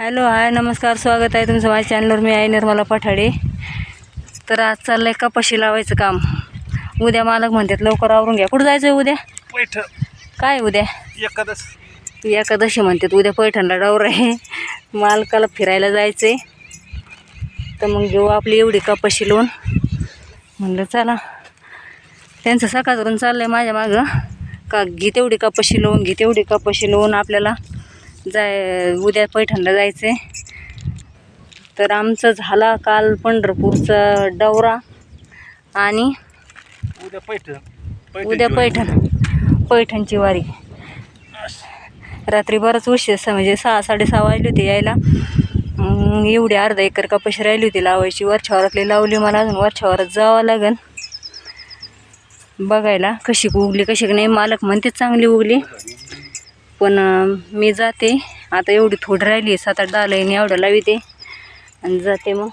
Hello hi नमस्कार स्वागत आहे तुमचं माझ्या चॅनलवर मी आहे निर्मला पठाडे. तर आज चाललं आहे कपाशी लावायचं काम. उद्या मालक म्हणतात लवकर आवरून घ्या. कुठं जायचं आहे उद्या? पैठ काय उद्या? एकादश. तू एकादशी म्हणतात उद्या पैठणला डावर आहे. मालकाला फिरायला जायचं आहे तर मग घेऊ आपली एवढी कपाशी लोन. म्हणलं चला. त्यांचं सकाळवरून चाललं आहे माझ्या मागं. का घे तेवढी कपाशी लोन घे तेवढी कपाशी लोन आपल्याला. जाय उद्या पैठणला जायचं आहे तर आमचं झाला काल पंढरपूरचा दौरा आणि उद्या पैठ उद्या पैठण पैठणची वारी. रात्री बराच उशीर म्हणजे सहा साडेसहा वाजले होते यायला. एवढी अर्धा एकर कपाशी राहिली होती लावायची. वरच्या वरातली लावली मला अजून. वरच्या वरात जावं लागेल बघायला कशी उगली कशी नाही. मालक म्हणते चांगली उगली. पण मी जाते. आता एवढी थोडी राहिली सात आठ दहा लाईनी एवढं लाविते. आणि जाते मग.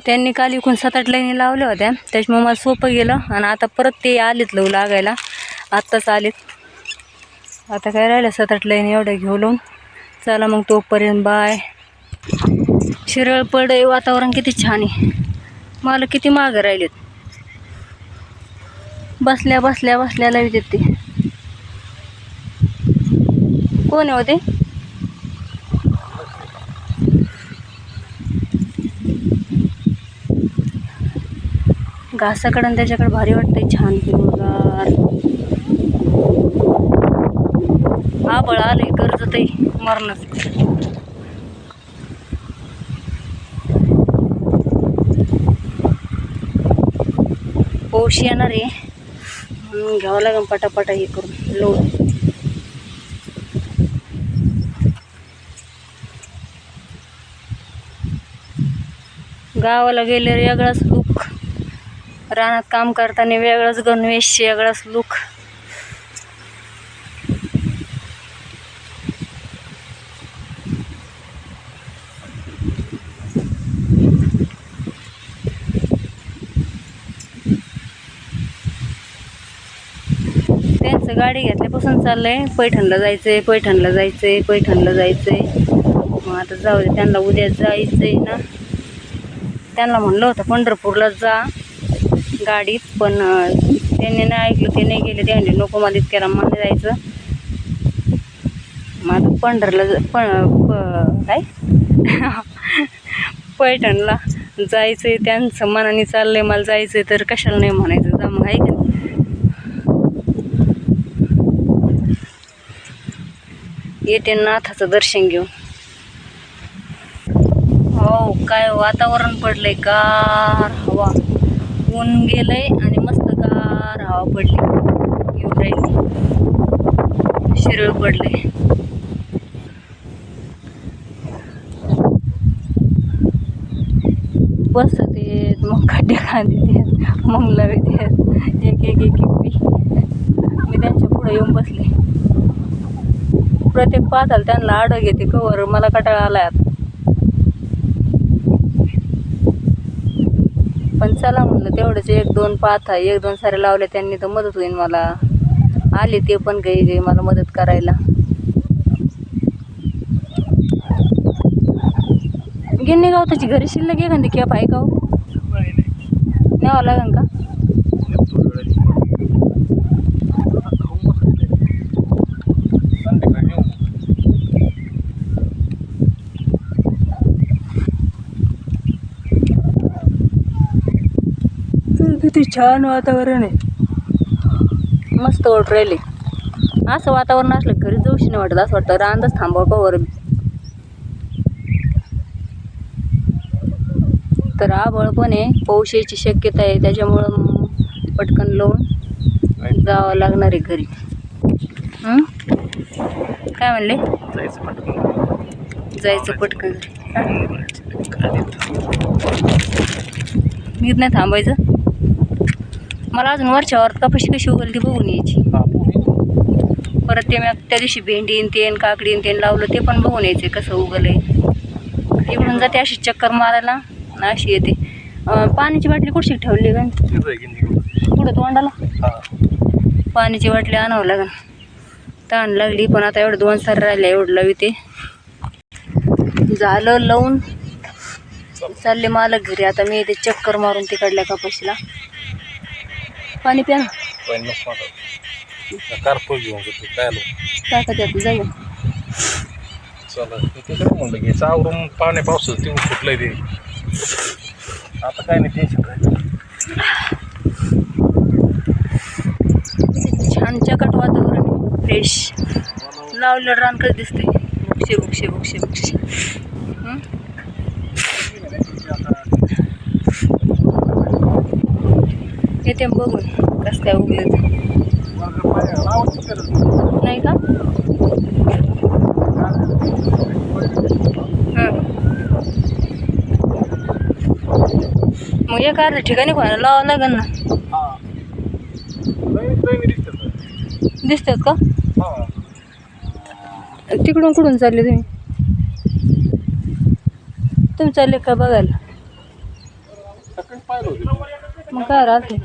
त्यांनी काल इकून सात आठ लाईनी लावल्या होत्या. त्याच्यामुळे मला सोपं गेलं. आणि आता परत ते आलेत लव लागायला. आत्ताच आलेत. आता काय राहिलं? सात आठ लाईनी एवढ्या घेऊ लावून. चला मग तोपर्यंत बाय. शिरळ पडे वातावरण किती छान आहे. मला किती मागं राहिलेत. बसल्या बसल्या बसल्या लावित ते. कोण आहे होते घासाकडं आणि त्याच्याकडे भारी वाटतंय छान हिरवगार आबळ आलंय कर्जत आहे मरणच पाऊस येणार आहे. घ्यावं लागेल पटापटा हे करून लोड गावाला गेल्यावर वेगळाच लुक रानात काम करताना वेगळाच गणवेश वेगळाच लुक त्यांचं गाडी घेतल्यापासून चाललंय. पैठणला जायचंय पैठणला जायचंय पैठणला जायचंय. मग आता जाऊ दे त्यांना उद्या जायचंय ना. त्यांना म्हणलं होतं पंढरपूरला जा. गाडीत पण त्यांनी नाही ऐकलं ते नाही गेले. ते म्हणले नको मला इतक्या रामाने जायचं. मग आता पंढरला पण प काय? पैठणला जायचं आहे त्यांचं मनाने चाललंय मला जायचं आहे तर कशाला नाही म्हणायचं? जा मग ऐक का नाही? येते नाथाचं दर्शन घेऊन. हो काय वातावरण पडलंय गार हवा. ऊन गेलंय आणि मस्त गार हवा पडली. येऊन राहिली शिरळ पडले बसते मग खड्डे खांदे मग लावते देत एक एक एक मी त्यांच्या पुढे येऊन बसले. प्रत्येक पाताल त्यांना आडं घेते कवर मला कटाळा आलाय आता. पण चला म्हणलं तेवढंच एक दोन पाथा एक दोन सारे लावले त्यांनी तर मदत होईल मला. आले ते पण काही काही मला मदत करायला. गिन्नी गावताची घरी शिल्लक आहे का ती कॅप आहे हो? न्यावं लागेल का? किती छान वातावरण आहे. मस्त वाटत राहिले असं वातावरण असलं घरी जाऊशी नाही वाटत असं वाटतं रांदच थांबवा कवर तर आबळ पण आहे पाऊस यायची शक्यता आहे त्याच्यामुळं पटकन लावून जावं लागणार आहे घरी? काय म्हणले? जायचं पटकन. मी नाही थांबायचं? मला अजून वरच्या वर कपाशी कशी उगल ती बघून यायची. परत ते मी त्या दिवशी भेंडीन तेन काकडीन तेन लावलं ते पण बघून यायचे कसं उगल आहे इकडून जाते अशी चक्कर मारायला अशी येते. पाण्याची बाटली कुठशी ठेवली का कुठं तोंडाला? पाण्याची बाटली आणावं लागेल ताण लागली पण आता एवढं दोन सार राहिले एवढं लावी ते. झालं लावून चालले मालक घरी. आता मी ते चक्कर मारून तिकडल्या कपाशीला. पाणी प्या ना. पण नको आता. कारपूर घेऊन जातो काय आलो? टाका त्यात जाऊ चला ते काय म्हणलं की चावरून पाण्या पावसाचं ते फुटलंय ते. आता काय नाही टेन्शन काय छान चकट वातावरण फ्रेश लावलं रान कसं दिसतंय? बुक्षे बुक्षे बुक्षे बुक्षे हं? येते बघून रस्त्या काय नाही का? मग एका अर्ध्या ठिकाणी कोणाला लावावं लागेल ना. दिसतात का? तिकडून कुठून चालले तुम्ही? तुम्ही चालले का बघायला? मग काय राहते?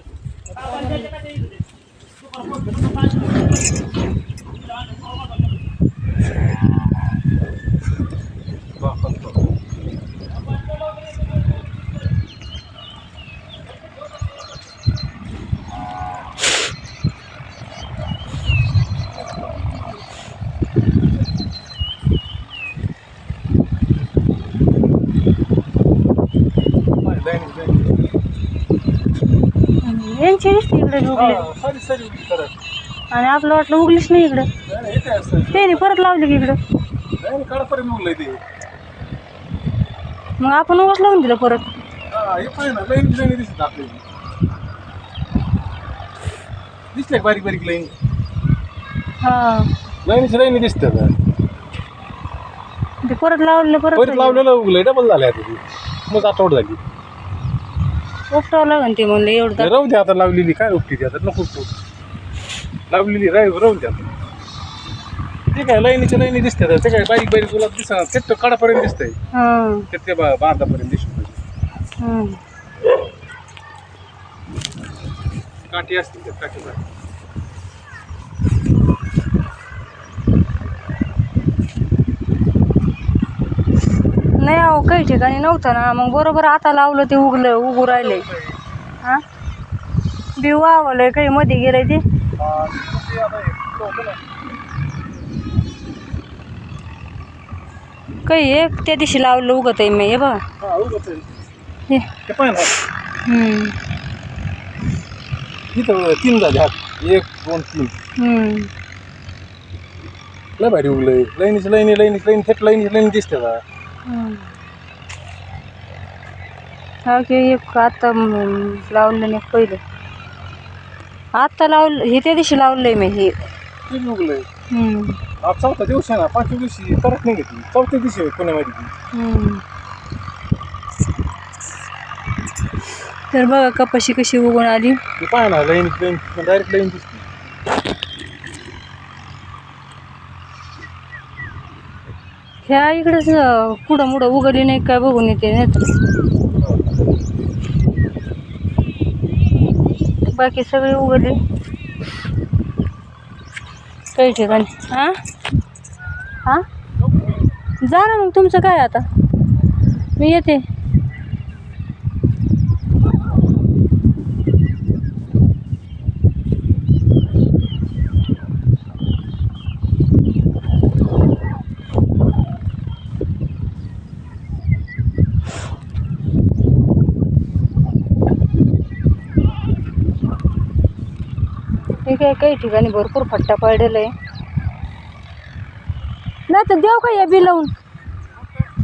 છે यांची दिसते इकडे उगली सरी सरी करत आणि आपलं वाटलं उगलीच नाही इकडं. त्याने परत लावली की इकडं. नाही काळपर्यंत उगलंय ते. मग आपण उगाच लावून दिलं परत. हा हे पाहिजे ना लाईन लाईन दिसत आपल्याला दिसले बारीक बारीक लाईन हा. लाईनीची लाईन दिसतात ते परत लावलं परत परत लावलेलं उगलंय डबल झाले आता ती. मग आठवड झाली. उपटावं लागेल ते म्हणलं एवढं राहू दे आता लावलेली काय उपटी ती आता नको उपटू. लावलेली राहू राहून दे आता. ते काय लाईनीच्या लाईनी दिसतात ते काय बारीक बारीक गुलाब दिसणार ते तर कडापर्यंत दिसतंय. हां. ते ते बा- बांधापर्यंत दिसत पाहिजे हां. काठी असते त्यात काठी नाही अहो काही ठिकाणी नव्हतं ना. मग बरोबर आता लावलं ते उगलं उगू राहिले. हा? बी वावलंय काही मध्ये गेलंय ते. काही एक त्या दिवशी लावलं उगत आहे मी हे बघा. हा. हे. हम्म, इथं तीन झाले. एक दोन तीन. हम्म. लय भारी उगलंय. लाईनीची लाईनी लाईनी लाईन थेट लाईनी लाईन दिसते की? एक आता लावलं नाही पहिलं. आता लावलं हे त्या दिवशी लावलंय मी हे. तीन उगलंय हम्म, आज चौथा दिवस आहे ना पाचव्या दिवशी परत नाही घेतली. चौथ्या दिवशी आहे पुण्यामध्ये. तर बघा कपाशी कशी उगवून आली. पाहा ना लाईन लाईन डायरेक्ट लाईन दिसते. ह्या इकडेच कुठं पुढं मुडं उगवली नाही काय बघून येते नाही बाकी सगळे उघडले. काही ठिकाणी. हां हां जा ना मग तुमचं काय आता? मी येते. ठीक काही ठिकाणी भरपूर फट्टा पडलेला आहे. नाही तर देऊ का या बी लावून?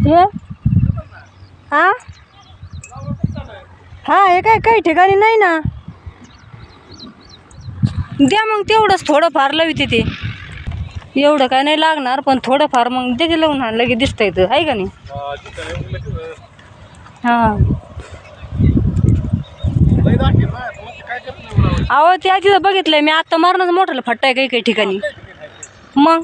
हे? हा? हा हे काय काही ठिकाणी नाही ना? द्या मग तेवढंच थोडंफार लाविते ते एवढं काय नाही लागणार पण थोडंफार मग त्याचे लावून हा लगेच दिसतं इथं आहे का नाही? हा, अहो त्या तिथं बघितलंय मी आता मारणंच मोठं फट्टा आहे काही काही ठिकाणी? मग?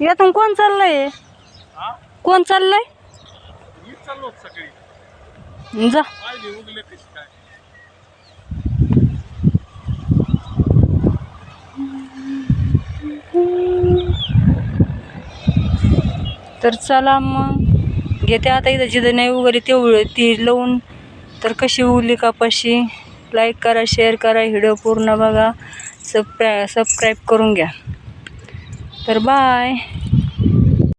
यातून कोण चाललंय? कोण चाललंय? जा. तर चला मग. घेते आता इथं जिथं नाही वगैरे तेवढं ती लावून. तर कशी उगली कापाशी? लाईक करा शेअर करा व्हिडिओ पूर्ण बघा. सबक्रा सबस्क्राईब करून घ्या. तर बाय